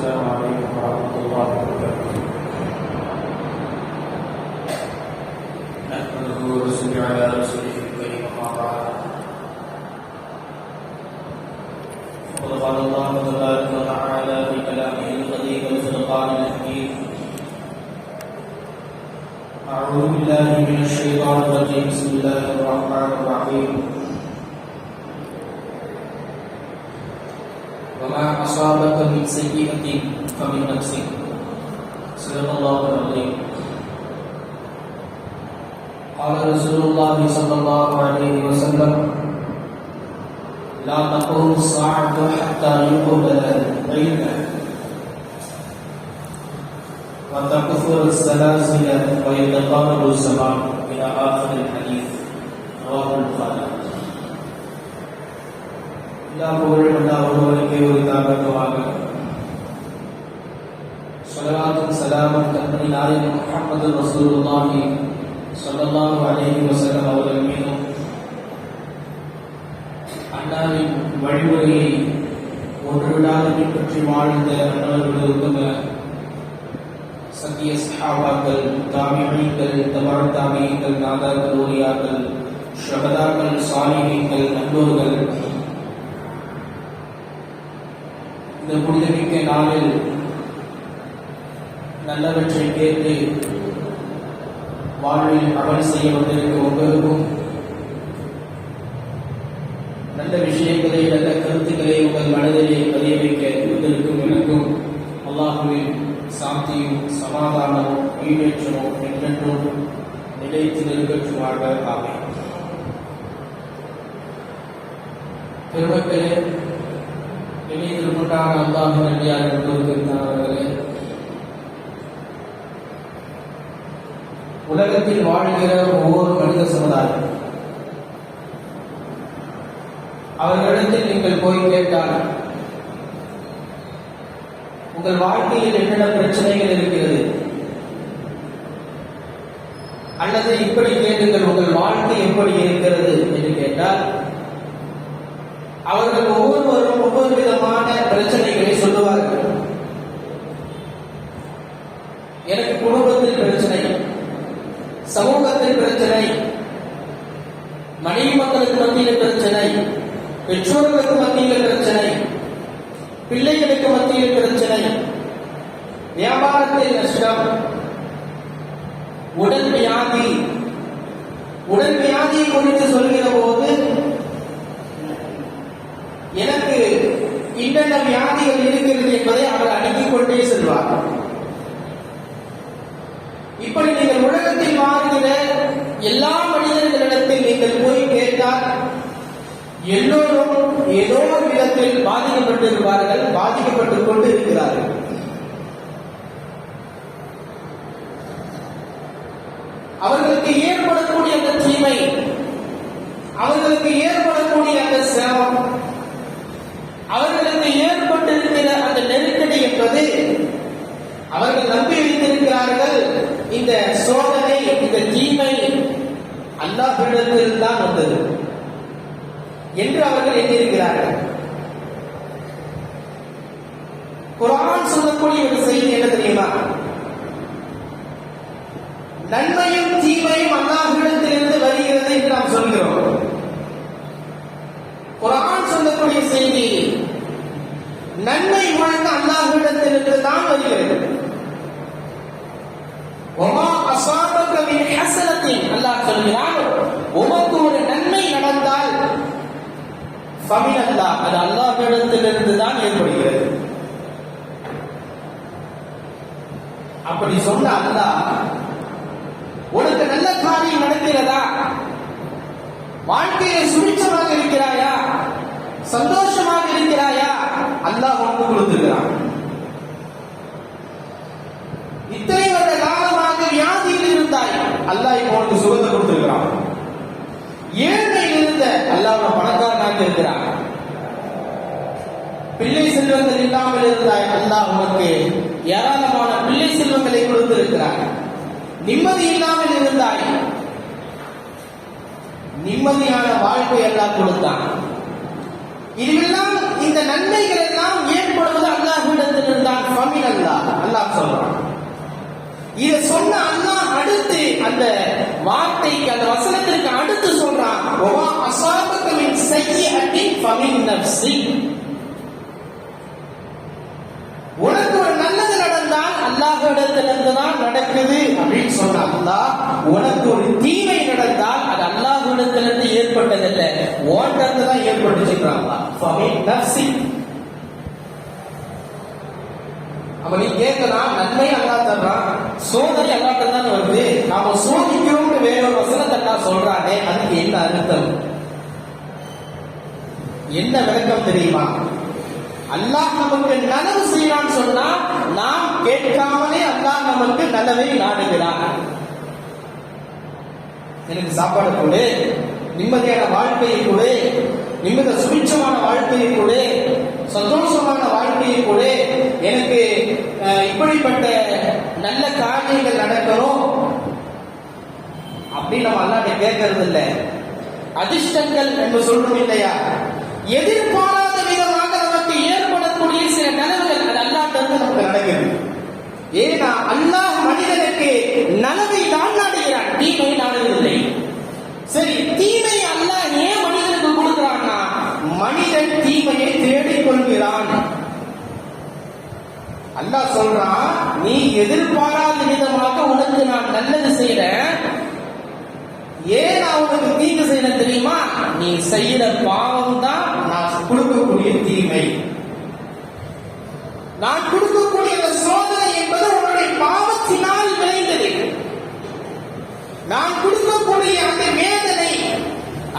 السلام عليكم ورحمة الله وبركاته. نحمده ونصلي على رسوله الكريم أما بعد. وقد قال الله تبارك وتعالى في كلامه القديم والفرقان الحكيم أعوذ بالله من الشيطان الرجيم. بسم الله الرحمن الرحيم. وما أصابك من سيئة فمن نفسك. صدق الله العظيم. قال رسول الله صلى الله عليه وسلم لا تقوم الساعة حتى يقبل العلم وتكثر السلاسل ويتقابل السماء إلى آخر الحديث. رواه البخاري. لا قول الله எல்லா ஒருவருக்கே உரித்தாகட்டுமாக சலாத்தும் சலாமும் கண்மணி நாயகம் முகமது ரசூலுல்லாஹி ஸல்லல்லாஹு அலைஹி வஸல்லம் அவர்கள் மீதும் அண்ணாவின் வழிமுறையை ஒன்றுவிடாத பின்பற்றி வாழ்ந்த அண்ணவர்கள் உத்தம சத்திய சஹாபாக்கள் தாமிகள் தமர் தாமியங்கள் நாதாக்கள் ஓரியாக்கள் ஷபதாக்கள் சாலிகள் நண்பர்கள் இந்த புனிதமிக்க நாளில் நல்லவற்றை கேட்டு வாழ்வில் அமல் செய்ய வந்திருக்கும் உங்களுக்கும் நல்ல விஷயங்களை நல்ல கருத்துக்களை உங்கள் மனதிலே பதிய வைக்க இருந்திருக்கும் எனக்கும் அல்லாஹுவின் சாந்தியும் சமாதானமும் ஈடேற்றமும் என்றென்றும் நிலைத்து நிறுவற்றுமாக ஆகும் பெருமக்களே இணைந்திருப்பட்டாக அல்லாஹ் நன்றியாக இருந்திருக்கிறார்களே உலகத்தில் வாழ்கிற ஒவ்வொரு மனித சமுதாயம் அவர்களிடத்தில் நீங்கள் போய் கேட்டால் உங்கள் வாழ்க்கையில் என்னென்ன பிரச்சனைகள் இருக்கிறது? அல்லது இப்படி கேளுங்கள் உங்கள் வாழ்க்கை எப்படி இருக்கிறது என்று கேட்டால் அவர்கள் ஒவ்வொருவரும் ஒவ்வொரு விதமான பிரச்சனைகளை சொல்லுவார்கள். எனக்கு குடும்பத்தில் பிரச்சனை சமூகத்தில் பிரச்சனை மனைவி மக்களுக்கு மத்தியில் பிரச்சனை பெற்றோர்களுக்கு மத்தியில் பிரச்சனை பிள்ளைகளுக்கு மத்தியில் பிரச்சனை வியாபாரத்தில் நஷ்டம் உடல் வியாதி உடல் வியாதியை குறித்து சொல்கிற போது எனக்கு இன்னென்ன வியாதிகள் இருக்கிறது என்பதை அவர் அடுக்கிக் கொண்டே செல்வார் இப்படி நீங்கள் உலகத்தில் வாழ்கிற எல்லா மனிதர்களிடத்தில் நீங்கள் போய் கேட்டால் எல்லோரும் ஏதோ ஒரு விதத்தில் பாதிக்கப்பட்டிருப்பார்கள் பாதிக்கப்பட்டுக் கொண்டு இருக்கிறார்கள் அவர்களுக்கு ஏற்படக்கூடிய அந்த தீமை அவர்களுக்கு ஏற்படக்கூடிய அந்த சிரமம் அவர்களுக்கு ஏற்பட்டிருக்கிற அந்த நெருக்கடி என்பது அவர்கள் நம்பி வைத்திருக்கிறார்கள் இந்த சோதனை இந்த தீமை அல்லாஹ்விடத்தில் தான் வந்தது. என்று அவர்கள் எண்ணியிருக்கிறார்கள். குரான் சொல்லக்கூடிய ஒரு செய்தி என்ன தெரியுமா? நன்மையும் தீமையும் அல்லாஹ்விடத்திலிருந்து வருகிறது என்று நாம் சொல்கிறோம். குரான் சொல்லக்கூடிய செய்தி நன்மை வாழ்ந்த அல்லாஹ்விடத்திலிருந்து தான் வருகிறது. அல்லாஹ் சொல்கிறான் உமக்கு ஒரு நன்மை நடந்தால் ஃபமின் அல்லாஹ் அது அல்லாஹ்விடத்திலிருந்து தான் ஏற்படுகிறது. அப்படி சொன்ன அல்லாஹ் உனக்கு நல்ல காரியம் நடக்கிறதா? வாழ்க்கையை சுமிச்சமாக இருக்கிறாயா? சந்தோஷமாக இருக்கிறாயா? அல்லாஹ் உனக்கு கொடுத்திருக்கிறான் இத்தனை வருட காலமாக வியாதியில் இருந்தாய் அல்லாஹ் இப்போ உனக்கு சுகத்தை கொடுத்திருக்கிறான். ஏழ்மையில் இருந்த அல்லாஹ் பணக்காரனாக இருக்கிறான். பிள்ளை செல்வங்கள் இல்லாமல் இருந்தாய் அல்லாஹ் உனக்கு ஏராளமான பிள்ளை செல்வங்களை கொடுத்திருக்கிறான். நிம்மதி இல்லாமல் இருந்தாய். நிம்மதியான வாழ்க்கை எல்லாம் கொடுத்தான். இதுவெல்லாம் இந்த நன்மைகள் எல்லாம் ஏற்படுவது அல்லாஹ்விடத்திலிருந்தான். இத சொன்ன அல்லாஹ் அடுத்து அந்த வார்த்தைக்கு அந்த வசனத்திற்கு அடுத்து சொல்றான் ஒமா அசாபகமின் மின் சய்யிஅத்தின் ஃபமின் நஃப்ஸி உனக்கு ஒரு நல்லது நடந்தால் அல்லாஹ் இடத்திலிருந்து தான் நடக்குது அப்படின்னு சொன்ன அல்லாஹ் உனக்கு ஒரு தீமை நடந்தால் அது அல்லாஹ் அல்லாஹ்விடத்திலிருந்து ஏற்பட்டதில்லை. ஓட்டத்தை தான் ஏற்பட்டுச்சுன்றாங்களா ஃபமின் நஃப்ஸி அப்ப நீ கேட்கலாம் நன்மை அல்லா தர்றான் சோதனை அல்லாட்ட தான் வருது. நாம சோதிக்கிறோம்னு வேற வசனத்தட்டா சொல்றானே அதுக்கு என்ன அர்த்தம்? என்ன விளக்கம் தெரியுமா? அல்லாஹ் நமக்கு நலவு செய்யறான்னு சொன்னா நாம் கேட்காமலே அல்லாஹ் நமக்கு நலவை நாடுகிறான். எனக்கு சாப்பாடு கொடு நிம்மதியான வாழ்க்கையை கொடு நிம்மத சுபிட்சமான வாழ்க்கையை கொடு சந்தோஷமான வாழ்க்கையை கொடு எனக்கு இப்படிப்பட்ட நல்ல காரியங்கள் நடக்கணும் அப்படின்னு நம்ம அல்லாட்ட கேட்கறது இல்ல அதிர்ஷ்டங்கள் என்று சொல்றோம் இல்லையா? எதிர்பாராத விதமாக நமக்கு ஏற்படக்கூடிய சில நலவுகள் அது அல்லாட்ட நமக்கு நடக்குது ஏன்னா அல்லாஹ் மனிதனுக்கு நலவை தான் நாடுகிறான் தீமை நாடுவதில்லை. சரி தீமை அல்லாஹ் ஏன் மனிதனுக்கு கொடுக்கிறான்னா மனிதன் தீமையை தேடிக் கொள்கிறான் அல்லாஹ் சொல்றான் நீ எதிர்பாராத விதமாக உனக்கு நான் நல்லது செய்யறேன் ஏன் நான் உனக்கு தீங்கு செய்யணும் தெரியுமா? நீ செய்யற பாவம் தான் நான் கொடுக்கக்கூடிய தீமை. நான் கொடுக்கக்கூடிய அந்த சோதனை என்பது உன்னுடைய பாவத்தினால் விளைந்தது. நான் கொடுக்கக்கூடிய அந்த வேதனை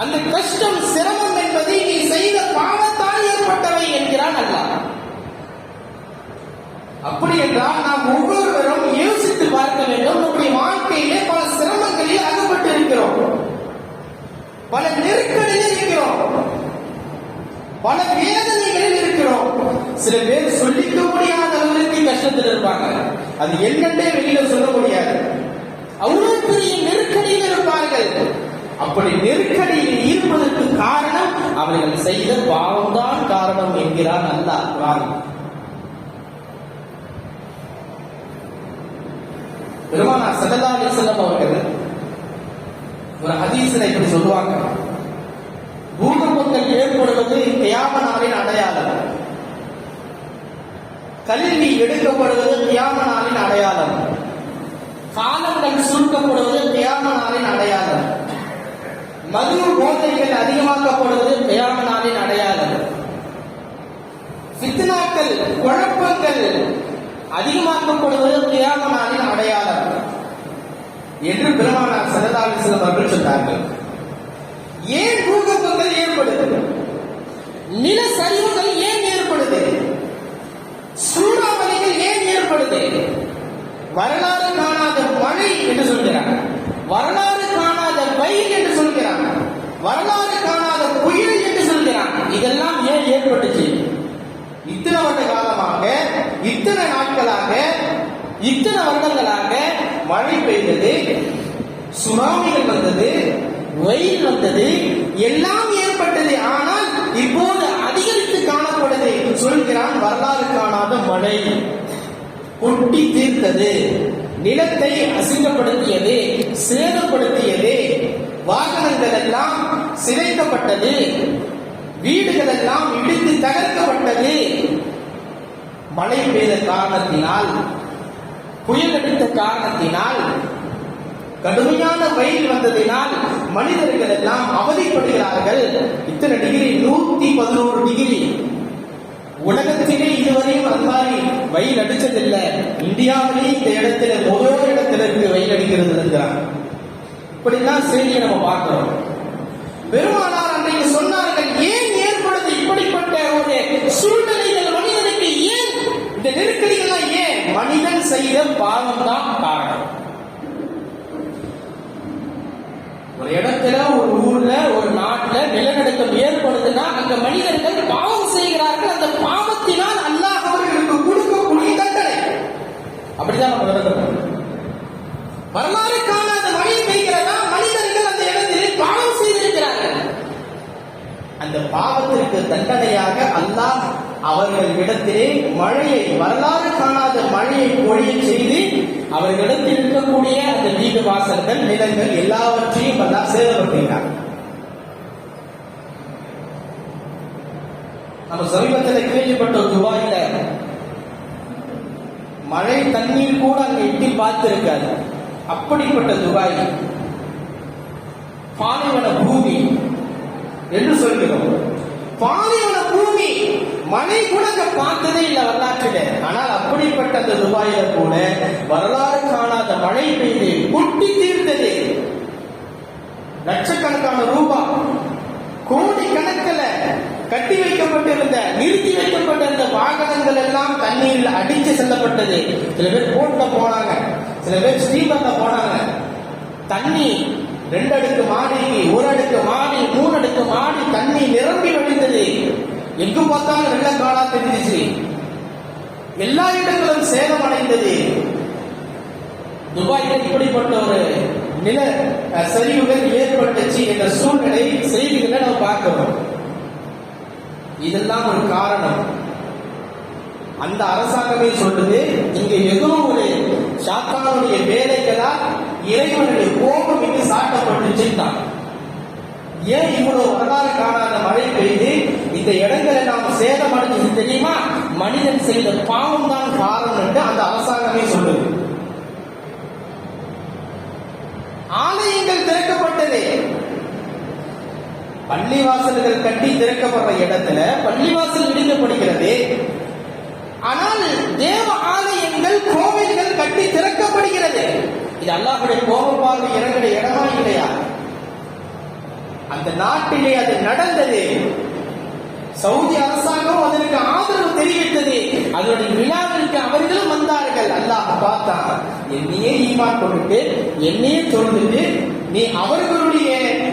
அந்த கஷ்டம் சிரமம் என்பது நீ செய்த பாவத்தால் ஏற்பட்டவை என்கிறான் அல்லாஹ். அப்படி என்றால் நாம் ஒவ்வொருவரும் யோசித்து பார்க்க வேண்டும். நம்முடைய வாழ்க்கையிலே பல சிரமங்களில் அகப்பட்டு இருக்கிறோம் பல நெருக்கடியில் இருக்கிறோம். பல வேதனைகளில் இருக்கிறோம். சில பேர் சொல்லிக்க முடியாத அளவுக்கு கஷ்டத்தில் இருப்பாங்க. அது என்னென்னே வெளியில சொல்ல முடியாது. அவ்வளவு பெரிய நெருக்கடியில் இருப்பார்கள். அப்படி நெருக்கடியில் இருப்பதற்கு காரணம் அவர்கள் செய்த பாவம்தான் காரணம் என்கிறான் அந்த குர்ஆன். பெருமானார் ஸல்லல்லாஹு அலைஹி அவர்கள் ஒரு ஹதீஸ்ல இப்படி சொல்லுவாங்க. பூகம்பங்கள் ஏற்படுவது கியாம நாளின் அடையாளம். கல்வி எடுக்கப்படுவது கியாம நாளின் அடையாளம். காலங்கள் சுருக்கப்படுவது கியாம நாளின் அடையாளம். மது போதைகள் அதிகமாக்கப்படுவது கியாம நாளின் அடையாளம். சித்தனாக்கள் குழப்பங்கள் அதிகமாக்கப்படுவது கியாம நாளின் அடையாளம். என்று பெருமானார் சரதாவிசிலம் அவர்கள் சொன்னார்கள் ஏன் பூகம்பங்கள் ஏற்படுது நில சரிவுகள் ஏன் ஏற்படுது சூறாவளிகள் ஏன் ஏற்படுது வரலாறு காணாத மழை என்று சொல்கிறார் வரலாறு காணாத வெயில் என்று சொல்கிறார் வரலாறு காணாத புயல் என்று சொல்கிறார் இதெல்லாம் ஏன் ஏற்பட்டுச்சு இத்தனை வருட காலமாக இத்தனை நாட்களாக இத்தனை வருடங்களாக மழை பெய்தது சுனாமிகள் வந்தது வெயில் வந்தது எல்லாம் ஏற்பட்டது. ஆனால் இப்போது அதிகரித்து காணப்படுது சொல்கிறான் வரலாறு காணாத மழை. கொட்டி தீர்த்தது நிலத்தை அசிங்கப்படுத்தியது சேதப்படுத்தியது வாகனங்கள் எல்லாம் சிதைக்கப்பட்டது வீடுகள் எல்லாம் இடித்து தகர்க்கப்பட்டது. மழை பெய்த காரணத்தினால் புயல் அடித்த காரணத்தினால் கடுமையான வெயில் வந்ததினால் மனிதர்கள் எல்லாம் அவதிப்படுகிறார்கள். இத்தனை டிகிரி நூத்தி பதினோரு டிகிரி உலகத்திலே இதுவரையும் அந்த மாதிரி வெயில் அடிச்சதில்லை. இந்தியாவிலே இந்த இடத்துல முதல் இடத்துல இருக்கு வெயில் அடிக்கிறது இருக்கிறாங்க இப்படிலாம் செய்தியை நம்ம பார்க்கிறோம். பெருமானார் அன்றைக்கு சொன்னார்கள் ஏன் ஏற்படுது இப்படிப்பட்ட ஒரு சூழ்நிலை இந்த நெருக்கடிகள்லாம் ஏன் மனிதன் செய்த பாவம் தான் காரணம்? ஒரு இடத்துல ஒரு ஊர்ல ஒரு நாட்டுல நிலநடுக்கம் ஏற்படுதுன்னா அங்க மனிதர்கள் பாவம் செய்கிறார்கள். அந்த பாவத்தினால் அல்லாஹ் அவர்களுக்கு கொடுக்கக்கூடிய தண்டனை. அப்படிதான் நம்ம நடந்தோம் வரலாறு காணாத மழை பெய்கிறதா? மனிதர்கள் அந்த இடத்தில் பாவம் செய்திருக்கிறார்கள். அந்த பாவத்திற்கு தண்டனையாக அல்லாஹ் அவர்கள் இடத்திலே மழையை வரலாறு காணாத மழையை பொழிய செய்து அவர்களிடத்தில் இருக்கக்கூடிய அந்த வீடு வாசல்கள் நிலங்கள் எல்லாவற்றையும் அல்லாஹ் சேதப்படுத்துகிறார் நம்ம சமீபத்தில் கேள்விப்பட்ட துபாயில மழை தண்ணீர் கூட அங்க எட்டி பார்த்திருக்காது அப்படிப்பட்ட துபாய் பாலைவன பூமி என்று சொல்கிறோம். பாலைவன மழை கூட அங்க பார்த்ததே இல்லை வரலாற்றில. ஆனால் அப்படிப்பட்ட அந்த துபாயில கூட வரலாறு காணாத மழை பெய்து குட்டி தீர்த்தது. லட்சக்கணக்கான ரூபாய் கோடி கணக்கில் கட்டி வைக்கப்பட்டிருந்த நிறுத்தி வைக்கப்பட்டிருந்த வாகனங்கள் எல்லாம் தண்ணீரில் அடித்து செல்லப்பட்டது. சில பேர் போட்ல போனாங்க சில பேர் ஸ்ரீபந்த போனாங்க. தண்ணி ரெண்டு அடுக்கு மாடி ஒரு அடுக்கு மாடி மூணு அடுக்கு மாடி தண்ணி நிரம்பி வழிந்தது. எங்கு பார்த்தாலும் வெள்ளம் காணா தெரிஞ்சிச்சு. எல்லா இடங்களும் சேதம் அடைந்தது துபாயில் இப்படிப்பட்ட ஒரு நில சரிவுகள் ஏற்பட்டுச்சு என்ற சூழ்நிலை செய்திகளை நம்ம பார்க்கிறோம். இதெல்லாம் ஒரு காரணம். அந்த அரசாங்கமே சொல்லுது இங்க எதுவும் ஒரு சாத்தானுடைய வேலைகளா இறைவனுடைய கோபம் இங்கு சாட்டப்பட்டுச்சுட்டான் ஏன் இவ்வளவு வரலாறு காணாத மழை பெய்து? இந்த இடங்களை நாம் சேதம் அடைஞ்சது தெரியுமா? மனிதன் செய்த பாவம் தான் காரணம் என்று அந்த அரசாங்கமே சொல்லுது. ஆலயங்கள் திறக்கப்பட்டது. பள்ளிவாசல்கள் கட்டி திறக்கப்படுற இடத்துல பள்ளிவாசல் இடிக்கப்படுகிறது. ஆனால் தேவ ஆலயங்கள் கோவில்கள் கட்டி திறக்கப்படுகிறது. இது அல்லாஹுடைய கோபப்பார்வை அந்த நாட்டிலே அது நடந்தது. சவுதி அரசாங்கம் அதற்கு ஆதரவு தெரிவித்தது. அதனுடைய விழாவிற்கு அவர்களும் வந்தார்கள். அல்லாஹ் பார்த்தான் என்னையே ஈமான் கொண்டுட்டு என்னையே தொழுதுட்டு நீ அவர்களுடைய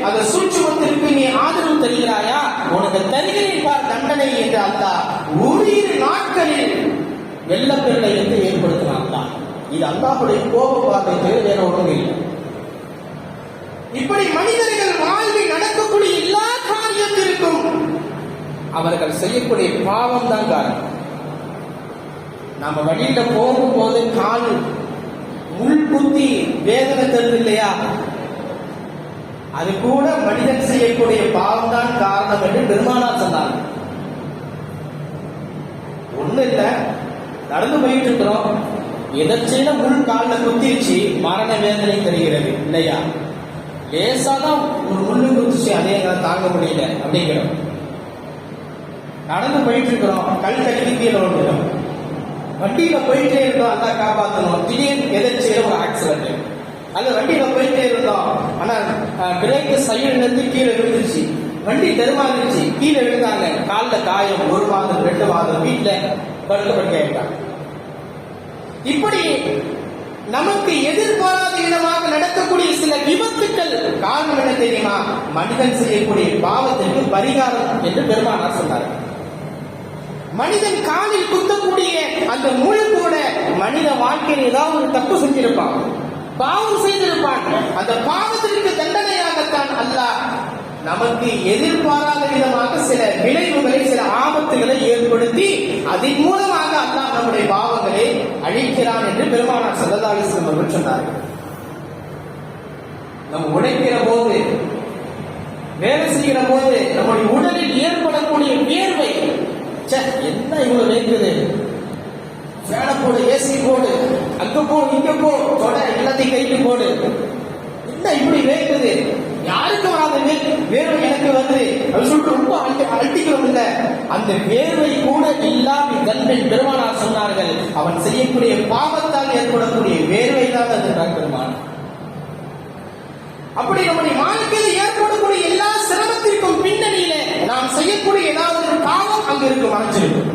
அந்த சூட்சுமத்திற்கு நீ ஆதரவு தருகிறாயா? உனக்கு தருகிறேன் பார் தண்டனை என்று அல்லாஹ் ஓரிரு நாட்களில் வெள்ளப்பெருளை என்று ஏற்படுத்தினான். தான் இது அல்லாஹுடைய கோப பார்வை தவிர வேற ஒன்றும் இல்லை. இப்படி மனிதர்கள் வாழ்வில் நடக்கக்கூடிய எல்லா காரியத்திற்கும் அவர்கள் செய்யக்கூடிய பாவம் தான் காரணம். நம்ம வழியில போகும்போது கால் முள் குத்தி வேதனை தருது இல்லையா அது கூட மனிதன் செய்யக்கூடிய பாவம் தான் காரணம் என்று பெருமானா சொன்னாங்க ஒண்ணு இல்ல நடந்து போயிட்டு இருக்கிறோம். எதற்சில முள் காலில் குத்திருச்சு மரண வேதனை தெரிகிறது இல்லையா? லேசாதான் ஒரு முள்ளு குத்துச்சு அதே எங்களால் தாங்க முடியல அப்படிங்கிறோம் நடந்து போயிட்டு இருக்கிறோம் கல் தடுக்கி கீழே விழுந்துடும் வண்டியில போயிட்டே இருந்தோம். அதான் காப்பாற்றணும் திடீர்னு எதிர்ச்சியில ஒரு ஆக்சிடென்ட் அல்ல வண்டியில போயிட்டே இருந்தோம். ஆனா பிரேக்கு சைடுல இருந்து கீழே விழுந்துருச்சு. வண்டி தெருமாறிடுச்சு கீழே விழுந்தாங்க. காலில் காயம் ஒரு மாதம் ரெண்டு மாதம் வீட்டுல படுக்க படுக்க இப்படி நமக்கு எதிர்பாராத தெரியுமா? மனிதன் செய்யக்கூடிய பாவத்திற்கு பரிகாரம் என்று பெருமானார் சொன்னார். மனிதன் காலில் குத்தக்கூடிய அந்த முழு கூட மனித வாழ்க்கையில் ஏதாவது ஒரு தப்பு செஞ்சிருப்பான். பாவம் செய்திருப்பான். அந்த பாவத்திற்கு தண்டனையாகத்தான் அல்லாஹ் நமக்கு எதிர்பாராத விதமாக சில விளைவுகளை சில ஆபத்துகளை ஏற்படுத்தி அதன் மூலமாக அல்லாஹ் நம்முடைய பாவங்களை அழிக்கிறான் என்று பெருமானார் சல்லதாலிஸ்லம் அவர்கள் சொன்னார்கள். நம்ம உழைக்கிற போது வேலை செய்கிற போது நம்முடைய உடலில் ஏற்படக்கூடிய வியர்வை என்ன இவ்வளவு வேர்க்குது? ஃபேனை போடு ஏசி போடு அங்க போ இங்க போ தொட எல்லாத்தையும் கைட்டு போடு. என்ன இப்படி வேர்க்குது? யாருக்கு வராத வேர்வை எனக்கு வருது. அப்படின்னு சொல்லிட்டு ரொம்ப அழட்டி அழட்டிக்கிறோம் இல்ல. அந்த வேர்வை கூட இல்லாமல் தன்மை பெருமானார் சொன்னார்கள் அவன் செய்யக்கூடிய பாவத்தால் ஏற்படக்கூடிய வேர்வை தான் அது பெருமான் அப்படி நம்முடைய வாழ்க்கையில் ஏற்படக்கூடிய எல்லா சிரமத்திற்கும் பின்னணியில நாம் செய்யக்கூடிய ஏதாவது ஒரு பாவம் அங்கு இருக்கு மறைஞ்சிருக்கும்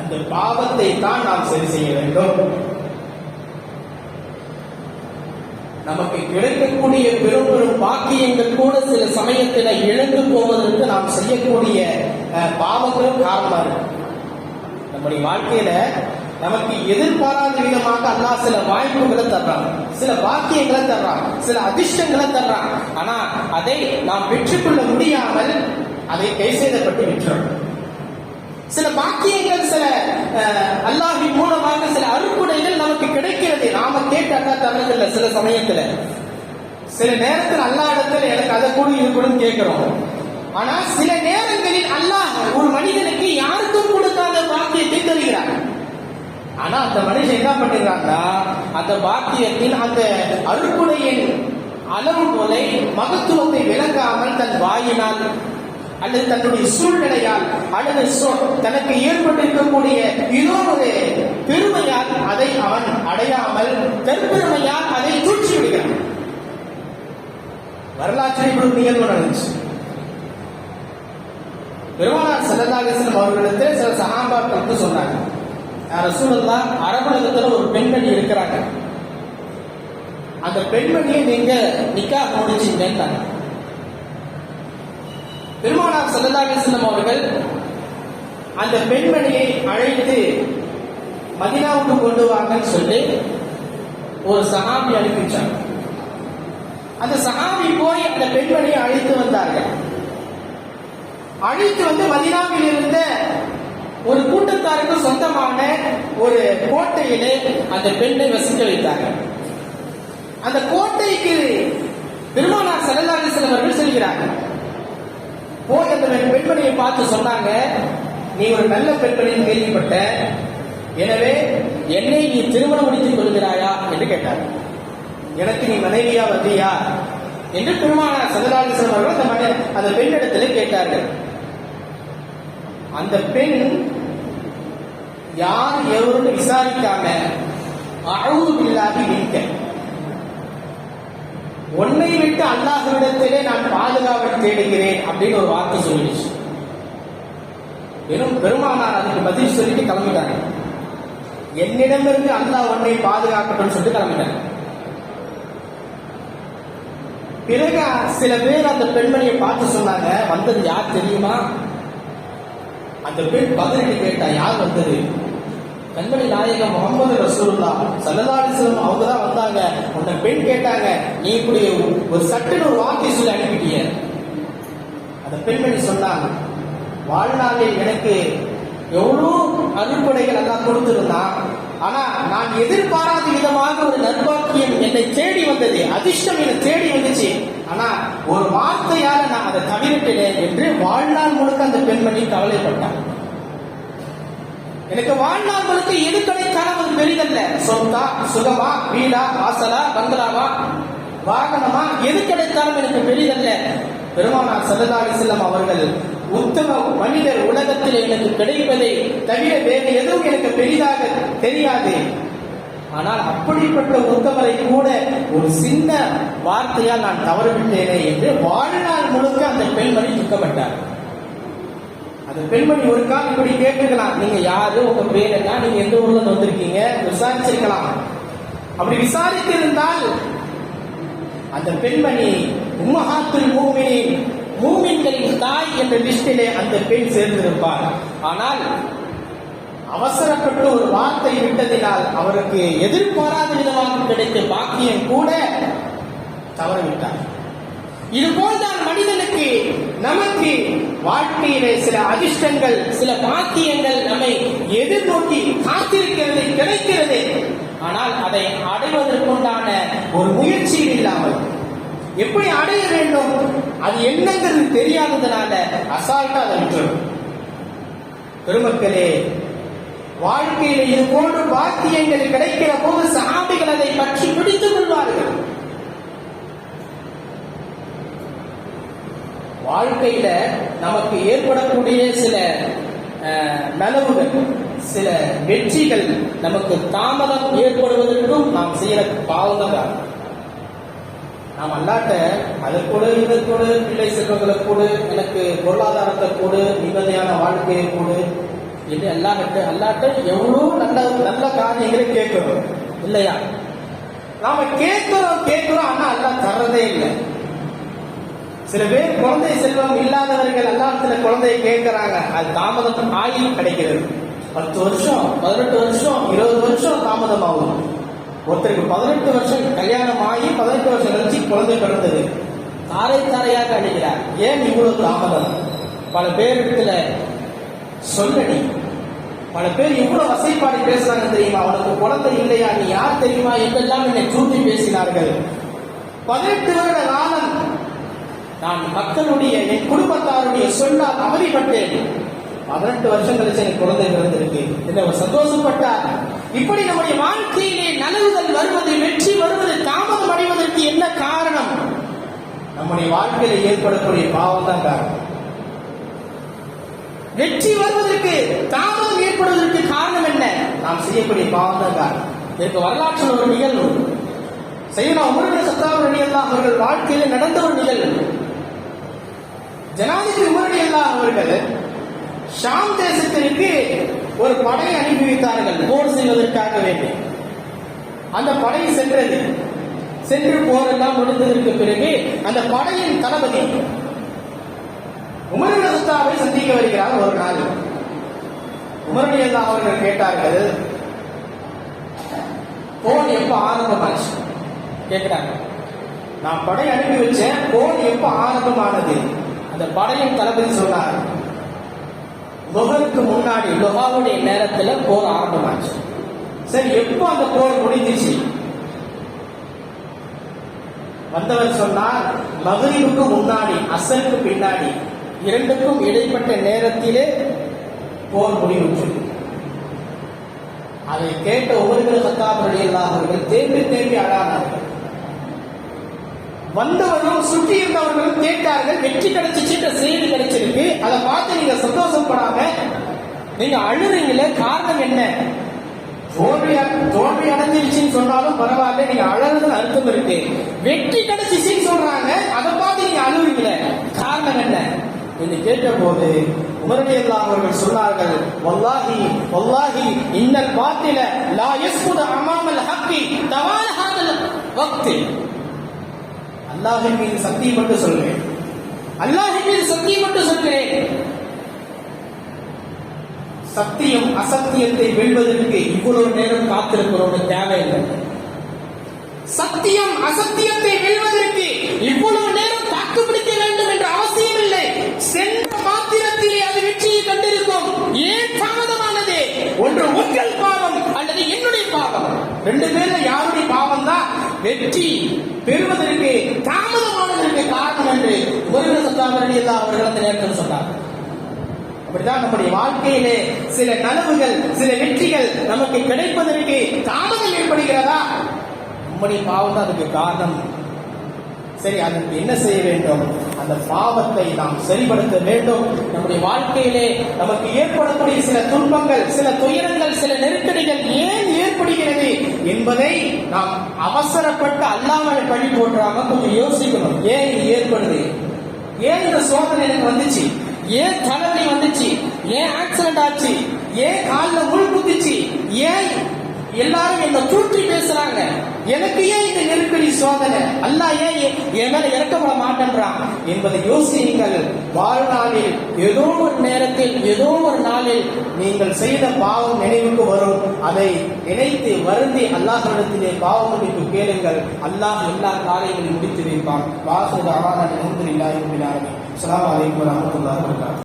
அந்த பாவத்தை தான் நாம் சரி செய்ய வேண்டும். நமக்கு கிடைக்கக்கூடிய பெரும் பெரும் பாக்கியங்கள் கூட சில சமயத்தில் இழந்து போவதற்கு நாம் செய்யக்கூடிய பாவங்களும் காரணமா இருக்கு. நம்முடைய வாழ்க்கையில நமக்கு எதிர்பாராத விதமாக அல்லாஹ் சில வாய்ப்புகளை தர்றான். சில பாக்கியங்களை தர்றான். சில அதிர்ஷ்டங்களை தர்றான். ஆனா அதை நாம் பெற்றுக்கொள்ள முடியாமல் அதை கை செய்தப்பட்டு விட்டுறோம். சில பாக்கியங்கள் சில அஹ், மூலமாக சில அருக்குடைகள் நமக்கு கிடைக்கிறது. நாம வர்றதில்லை சில சமயத்துல. சில நேரத்தில் அல்லா இடத்துல எனக்கு அதை கூட இது கூட கேட்கிறோம். ஆனா சில நேரங்களில் அல்லாஹ் ஒரு மனிதனுக்கு யாருக்கும் கொடுக்காத பாக்கியத்தை தருகிறார். ஆனா அந்த மனுஷன் என்ன பண்ணுகிறான்னா அந்த பாக்கியத்தின் அந்த அருக்குடையின் அளவுகோலை மகத்துவத்தை விளங்காமல் தன் வாயினால் அல்லது தன்னுடைய சூழ்நிலையால் அல்லது தனக்கு ஏற்பட்டிருக்கக்கூடிய ஏதோ ஒரு பெருமையால் அதை அவன் அடையாமல் தற்பெருமையால் அதை தூற்றி விடுகிறான் வரலாற்றை இப்படி நிகழ்வு நடந்துச்சு. பெருமானார் சல்லல்லாஹு அவர்களிடத்தில் சில சகாபாக்கள் சொன்னாங்க. ரசூலுல்லா அரபுலகத்துல ஒரு பெண்மணி இருக்கிறாங்க. அந்த பெண்மணியை நீங்க நிக்கா முடிச்சுங்கன்னாங்க பெருமானார் சல்லல்லாஹு அவர்கள் அந்த பெண்மணியை அழைத்து மதினாவுக்கு கொண்டு வாங்கன்னு சொல்லி ஒரு சஹாபி அனுப்பிச்சாங்க. அந்த சகாமி போய் அந்த பெண்மணியை அழைத்து வந்தார்கள். அழைத்து வந்து மதினாவில் இருந்த ஒரு கூட்டத்தாருக்கு சொந்தமான ஒரு கோட்டையிலே அந்த பெண்ணை வசிக்க வைத்தார்கள் அந்த கோட்டைக்கு பெருமானார் செல்லல்லாஹு செல்வர்கள் செல்கிறார்கள். போய் அந்த பெண்மணியை பார்த்து சொன்னாங்க நீ ஒரு நல்ல பெண்மணி கேள்விப்பட்ட எனவே என்னை நீ திருமணம் முடித்துக் கொள்கிறாயா? என்று கேட்டார். எனக்கு நீ மனைவியா வந்தியா? என்று பெருமானார் சல்லல்லாஹு அவர்கள் அந்த அந்த பெண்ணிடத்திலே கேட்டார்கள். அந்த பெண் யார் எவரும் விசாரிக்காம அழுது பில்லாகி நிற்க உன்னை விட்டு அல்லாஹ்விடத்திலே நான் பாதுகாவல் தேடுகிறேன் அப்படின்னு ஒரு வார்த்தை சொல்லிடுச்சு. வெறும் பெருமானார் அதுக்கு பதில் சொல்லிட்டு கிளம்பிட்டாங்க. என்னிடமிருந்து அல்லாஹ் உன்னை பாதுகாக்கட்டும் சொல்லிட்டு கிளம்பிட்டாங்க. பிறகு சில பேர் அந்த பெண்மணியை பார்த்து சொன்னாங்க வந்தது யார் தெரியுமா? அந்த பெண் பதிலடி கேட்டா யார் வந்தது? கண்மணி நாயகம் முகமது ரசூல்லா சல்லல்லாஹு அவங்க தான் வந்தாங்க. உன்னை பெண் கேட்டாங்க. நீ இப்படி ஒரு சட்டுன்னு ஒரு வார்த்தை சொல்லி அனுப்பிட்டிய. அந்த பெண்மணி சொன்னாங்க வாழ்நாளில் எனக்கு எவ்வளோ அருள்கொடைகள் எல்லாம் கொடுத்திருந்தான் ஆனா நான் எதிர்பாராத விதமாக ஒரு நற்பாக்கியம் என்னை தேடி வந்தது அதிர்ஷ்டம் என்னை தேடி வந்துச்சு. ஆனா ஒரு வார்த்தையால நான் அதை தவிர்க்கிறேன் என்று வாழ்நாள் முழுக்க அந்த பெண்மணி கவலைப்பட்டான். எனக்கு வாழ்நாள்களுக்கு எது கிடைத்தாலும் அது பெரிதல்ல சொந்தா சுகமா வீடா வாசலா பங்களாவா? வாகனமா எது கிடைத்தாலும் எனக்கு பெரிதல்ல பெருமானார் சல்லல்லாஹு செல்லம் அவர்கள் உத்தம மனிதர் உலகத்தில் எனக்கு கிடைப்பதை தவிர வேறு எதுவும் எனக்கு பெரிதாக தெரியாது. ஆனால் அப்படிப்பட்ட உத்தமரை கூட ஒரு சின்ன வார்த்தையால் நான் தவறுவிட்டேனே என்று வாழ்நாள் முழுக்க அந்த பெண்மணி துக்கப்பட்டார். அந்த பெண்மணி ஒரு கால் இப்படி கேட்டுக்கலாம். நீங்க யாரு? உங்க பேர் என்ன? நீங்க எந்த ஊர்ல இருந்து வந்திருக்கீங்க? விசாரிச்சிருக்கலாம். அப்படி விசாரித்திருந்தால் அந்த பெண்மணி உம்மஹாத்துல் மூமினின் மூமின்களின் தாய் என்ற லிஸ்டிலே அந்த பெண் சேர்ந்திருப்பார் ஆனால் அவசரப்பட்டு ஒரு வார்த்தை விட்டதினால் அவருக்கு எதிர்பாராத விதமாக கிடைத்த பாக்கியம் கூட தவறிவிட்டார். இதுபோல்தான் மனிதனுக்கு நமக்கு வாழ்க்கையிலே சில அதிர்ஷ்டங்கள் சில பாக்கியங்கள் நம்மை எதிர்நோக்கி காத்திருக்கிறது கிடைக்கிறது. ஆனால் அதை அடைவதற்குண்டான ஒரு முயற்சியில் இல்லாமல் எப்படி அடைய வேண்டும்? அது என்னங்கிறது தெரியாததுனால அசால்ட்டா அதை விட்டுரும் பெருமக்களே வாழ்க்கையில இது போன்ற பாக்கியங்கள் கிடைக்கிற போது சாமிகள் அதை பற்றி பிடித்துக் கொள்வார்கள். வாழ்க்கையில நமக்கு ஏற்படக்கூடிய சில அஹ், நலவுகள் சில வெற்றிகள் நமக்கு தாமதம் ஏற்படுவதற்கும் நாம் செய்யற பாவம் தான் நாம் அல்லாட்ட அதை கூட இதை கொடு பிள்ளை செல்வங்களை கொடு எனக்கு பொருளாதாரத்தை கொடு நிம்மதியான வாழ்க்கையை கொடு என்று அல்லாஹ்ட்ட அல்லாட்ட எவ்வளோ நல்ல நல்ல காரியங்களை கேட்கிறோம். இல்லையா? நாம கேட்கிறோம் கேட்கிறோம் ஆனா அல்லா தர்றதே இல்லை. சில பேர் குழந்தை செல்வம் இல்லாதவர்கள் அல்லாஹ்த்துல குழந்தையை கேட்கிறாங்க. அது தாமதம் ஆயுள் கிடைக்கிறது. பத்து வருஷம் பதினெட்டு வருஷம் இருபது வருஷம் தாமதம் ஆகும். ஒருத்தருக்கு பதினெட்டு வருஷம் கல்யாணம் ஆகி பதினெட்டு வருஷம் கழிச்சு குழந்தை பிறந்தது. தாரை தாரையாக அடிக்கிறார் ஏன் இவ்வளவு தாமதம்? பல பேரிடத்துல சொல்லடி. பல பேர் இவ்வளவு வசைப்பாடு பேசுறாங்க தெரியுமா? அவனுக்கு குழந்தை இல்லையா? நீ யார் தெரியுமா? என்றெல்லாம் என்னை சூட்டி பேசினார்கள். பதினெட்டு வருட காலம் நான் மக்களுடைய என் குடும்பத்தாருடைய சொல்லால் அவதிப்பட்டேன் பதினெட்டு வருஷம் கழிச்சு எனக்கு குழந்தை பிறந்திருக்கு. என்ன சந்தோஷப்பட்டார். இப்படி நம்முடைய வாழ்க்கையிலே நலவுகள் வருவது வெற்றி வருவது தாமதம் அடைவதற்கு என்ன காரணம்? நம்முடைய வாழ்க்கையில ஏற்படக்கூடிய பாவம் தான் காரணம். வெற்றி வருவதற்கு தாமதம் ஏற்படுவதற்கு காரணம் என்ன? நாம் செய்யக்கூடிய பாவம் தான் காரணம். இதற்கு வரலாற்றில் ஒரு நிகழ்வு. செய்யணும் உமர்கள் சத்தாவர் அவர்கள் வாழ்க்கையில் நடந்த ஒரு நிகழ்வு. ஜனாதிபதி உமரடி அவர்கள் ஷாம் தேசத்திற்கு ஒரு படையை அனுப்பி வைத்தார்கள் போர் செய்வதற்காக வேண்டி. அந்த படை சென்றது. சென்று போரெல்லாம் முடிந்ததற்கு பிறகு அந்த படையின் தளபதி உமர் ரஸ்தாவை சந்திக்க வருகிறார் ஒரு நாள். உமரடி அவர்கள் கேட்டார்கள் போர் எப்ப ஆரம்பமாச்சு? கேட்கிறாங்க. நான் படை அனுப்பி வச்சேன் போர் எப்ப ஆரம்பமானது? அந்த படையின் தளபதி சொன்னார் லொகருக்கு முன்னாடி லொகாவுடைய நேரத்துல போர் ஆரம்பமாச்சு. சரி எப்போ அந்த போர் முடிஞ்சிச்சு? வந்தவர் சொன்னார் மகரிவுக்கு முன்னாடி அசலுக்கு பின்னாடி இரண்டுக்கும் இடைப்பட்ட நேரத்திலே போர் முடிவுற்று. அதை கேட்ட ஒவ்வொரு சத்தாபுரடி அவர்கள் தேம்பி தேம்பி அழானார்கள். வந்தவர்களும் சுற்றி இருந்தவர்களும் கேட்டார்கள் வெற்றி கிடைச்சிச்சுன்ற செய்தி கிடைச்சிருக்கு. அதை பார்த்து நீங்க சந்தோஷப்படாம நீங்க அழுறீங்களே காரணம் என்ன? தோல்வி தோல்வி அடைஞ்சிருச்சுன்னு சொன்னாலும் பரவாயில்ல நீங்க அழகுன்னு அர்த்தம் இருக்கு. வெற்றி கிடைச்சிச்சுன்னு சொல்றாங்க அதை பார்த்து நீங்க அழுவீங்களே காரணம் என்ன? என்று கேட்டபோது உமரடி அல்லாஹ் அவர்கள் சொன்னார்கள் வல்லாஹி வல்லாஹி இன்னல் பாத்தில லா யஸ்குது அமாமல் ஹக்கி தவான ஹாதல் வக்தி. அல்லாஹின் மீது சத்தியம் மட்டும் சொல்கிறேன் அல்லாஹின் மீது சத்தியம் மட்டும் சொல்கிறேன் சத்தியம் அசத்தியத்தை வெல்வதற்கு இவ்வளவு நேரம் காத்திருக்கிறோம் தேவையில்லை. சத்தியம் அசத்தியத்தை வெல்வதற்கு இவ்வளவு நேரம் தாக்குப்பிடிக்க வேண்டும் என்ற அவசியம் இல்லை. சென்ற மாத்திரத்திலே அது வெற்றியை கண்டிருக்கும். ஏன் தாமதமானது? ஒன்று உங்கள் பாவம் அல்லது என்னுடைய பாவம். ரெண்டு பேர்ல யாருடைய பாவம் தான் வெற்றி பெறுவதற்கு தாமதமானதற்கு காரணம் என்று முருகன சத்தாமரடி அவர்கள் அந்த நேரத்தில் சொன்னார். அப்படிதான் நம்முடைய வாழ்க்கையிலே சில நலவுகள் சில வெற்றிகள் நமக்கு கிடைப்பதற்கு தாமதம் ஏற்படுகிறதா? நம்முடைய பாவம் தான் அதுக்கு காரணம். சரி அதற்கு என்ன செய்ய வேண்டும்? அந்த பாவத்தை நாம் சரிபடுத்த வேண்டும். நம்முடைய வாழ்க்கையிலே நமக்கு ஏற்படக்கூடிய சில துன்பங்கள் சில துயரங்கள் சில நெருக்கடிகள் ஏன் ஏற்படுகிறது? என்பதை நாம் அவசரப்பட்டு அல்லாமல் பழி போட்டுறாம கொஞ்சம் யோசிக்கணும். ஏன் இது ஏற்படுது? ஏன் இந்த சோதனை எனக்கு வந்துச்சு? ஏன் தலைமை வந்துச்சு? ஏன் ஆக்சிடென்ட் ஆச்சு? ஏன் காலில் முள் குத்துச்சு? ஏன் எல்லாரும் என்ன தூற்றி பேசுறாங்க. எனக்கு ஏன் இந்த நெருக்கடி சோதனை? அல்லாஹ் ஏன் எ- என் மேல இறக்கப்பட மாட்டேன்றான்? என்பதை யோசியுங்கள். வாழ்நாளில் ஏதோ ஒரு நேரத்தில் ஏதோ ஒரு நாளில் நீங்கள் செய்த பாவம் நினைவுக்கு வரும். அதை நினைத்து வருந்தி அல்லாஹ்விடத்திலே பாவ மன்னிப்பு கேளுங்கள். அல்லாஹ் எல்லா காரியங்களையும் முடித்து வைப்பான். வாசுதாவான நன்றி ரபில் ஆலமீன். வலைக்கம் அலைக்கும்